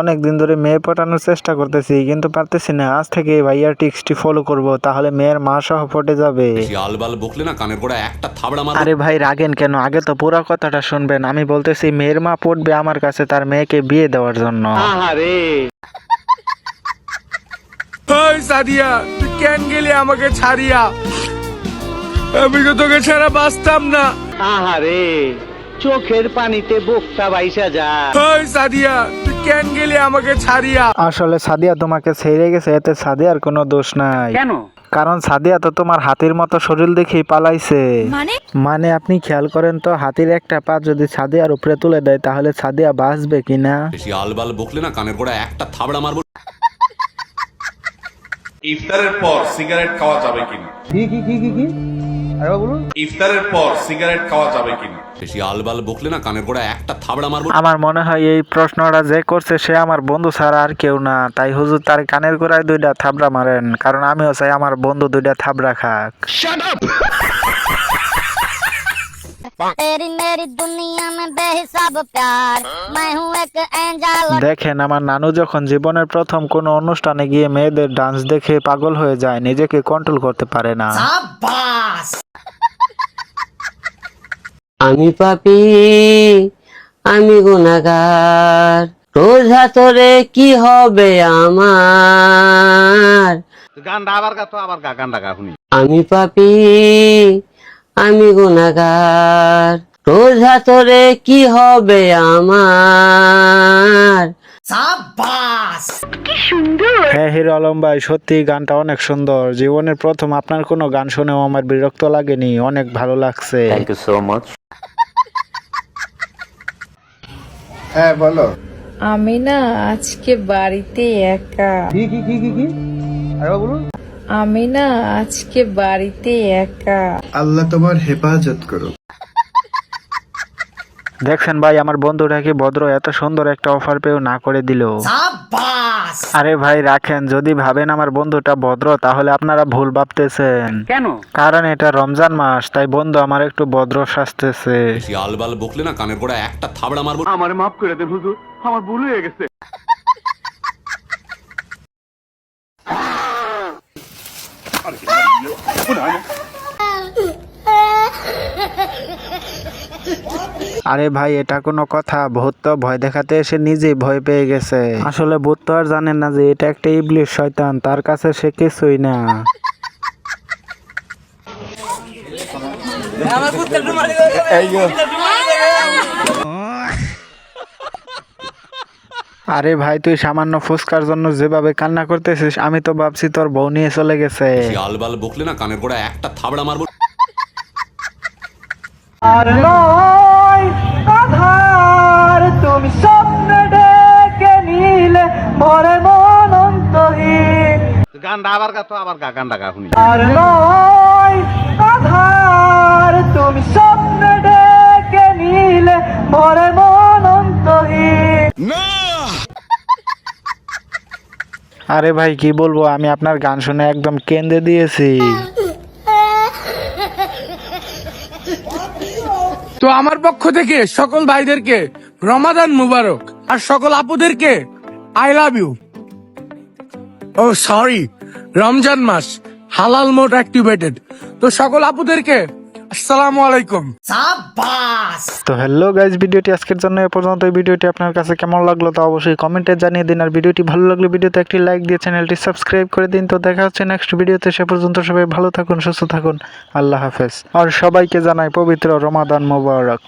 অনেক দিন ধরে মেয়ে পটানোর চেষ্টা করতেছি কিন্তু পারতেছি না। আজ থেকে ভাইয়ার টিক্সটি ফলো করব তাহলে মেয়ের মা সহ পটে যাবে। আলবাল বকলে না কানের গোড়া একটা থাবড়া মারবো। আরে ভাই রাগেন কেন? আগে তো পুরো কথাটা শুনবেন। আমি বলতেছি মেয়ের মা পড়বে আমার কাছে তার মেয়েকে বিয়ে দেওয়ার জন্য। ওই সাদিয়া তুই কেন গেলি আমাকে ছাড়িয়া? আমি তো তোকে ছাড়া বাঁচতাম না। আহারে চোখের পানিতে বোকটা বাইসা যা। ওই সাদিয়া কেন গেলি আমাকে ছাড়িয়া? আসলে সাদিয়া তোমাকে ছেড়ে গেছে এতে সাদিয়ার কোনো দোষ নাই। কেন? কারণ সাদিয়া তো তোমার হাতির মতো শরীর দেখেই পালাইছে। মানে? মানে আপনি খেয়াল করেন তো হাতির একটা পা যদি সাদিয়ার উপরে তুলে দেয় তাহলে সাদিয়া বাঁচবে কিনা বেশি আলবাল বকলে না কানের গোড়া একটা থাবড়া মারবো। ইফতারের পর সিগারেট খাওয়া যাবে কিনা? কি কি কি কি? ইফতারের পর সিগারেট খাওয়া যাবে কিনা বেশি আলবাল বকলে না কানের গোড়া একটা থাবড়া মারবো? আমার মনে হয় এই প্রশ্নটা যে করছে সে আমার বন্ধু ছাড়া আর কেউ না। তাই হুজুর তার কানের গোড়ায় দুইটা থাবড়া মারেন কারণ আমিও চাই আমার বন্ধু দুইটা থাবড়া খাক। দেখেন আমার নানু যখন জীবনের প্রথম কোন অনুষ্ঠানে গিয়ে মেয়েদের ডান্স দেখে পাগল হয়ে যায় নিজেকে কন্ট্রোল করতে পারে না। আমি পাপি আমি গুনাগার। রোজা তোরে কি হবে আমার? গানটা আবার গা তো আবার গা গানটা গা শুনি। আমি পাপি আমি গুনাগার। রোজা তোরে কি হবে আমার? হ্যাঁ হিরো আলম ভাই সত্যি গানটা অনেক সুন্দর। জীবনের প্রথম আপনার কোনো গান শুনেও আমার বিরক্ত লাগেনি অনেক ভালো লাগছে। আমি না আজকে বাড়িতে একা। কি কি কি কি কি? আরে বলুন। আমি না আজকে বাড়িতে একা। আল্লাহ তোমার হেফাজত করুক। দেখছেন ভাই আমার বন্ধুটাকে ভদ্র এত সুন্দর একটা অফার পেয়েও না করে দিল। আরে ভাই রাখেন। যদি ভাবেন আমার বন্ধুটা ভদ্র তাহলে আপনারা ভুল ভাবতেছেন। কেন? কারণ এটা রমজান মাস তাই বন্ধু আমার একটু ভদ্র সাজতেছে। আলবাল বকলে না কানের গোড়া একটা থাবড়া মারবো। আমার মাফ করে দেন হুজুর আমার ভুল হয়ে গেছে। আরে ভাই এটা কোনো কথা। ভূত তো ভয় দেখাতে এসে নিজেই ভয় পেয়ে গেছে। আসলে ভূত তো আর জানে না যে এটা একটা ইবলিশ শয়তান। তার কাছে সে কিছুই না। আরে ভাই তুই সামান্য ফুসকার জন্য যেভাবে কান্না করতেছিস আমি তো ভাবছি তোর বউ নিয়ে চলে গেছে। আলবাল বকলে না কানের গোড়া একটা থাবড়া মারবো। আর গানটা আবার গা তো আবার গা গানটা গা শুনি। আর নয় আধার তুমি স্বপ্ন ডেকে নিলে ভরে মন অন্তহীন। আরে ভাই কি বলব আমি আপনার গান শুনে একদম কেন্দ্রে দিয়েছি। তো আমার পক্ষ থেকে সকল ভাইদেরকে রমাদান মুবারক আর সকল আপুদেরকে I love you. Oh sorry Ramzan মাস হালাল মোড অ্যাক্টিভেটেড তো সকল আপুদেরকে আসসালামু আলাইকুম। তো হ্যালো গাইজ ভিডিওটি আজকের জন্য এ পর্যন্ত এই ভিডিওটি আপনার কাছে কেমন লাগল তো অবশ্যই কমেন্টে জানিয়ে দিন। আর ভিডিওটি ভালো লাগলে ভিডিওতে একটি লাইক দিয়ে চ্যানেলটি সাবস্ক্রাইব করে দিন। তো দেখা হচ্ছে নেক্সট ভিডিওতে। সে পর্যন্ত সবাই ভালো থাকুন সুস্থ থাকুন। আল্লাহ হাফেজ। আর সবাইকে জানাই পবিত্র রমাদান মোবারক।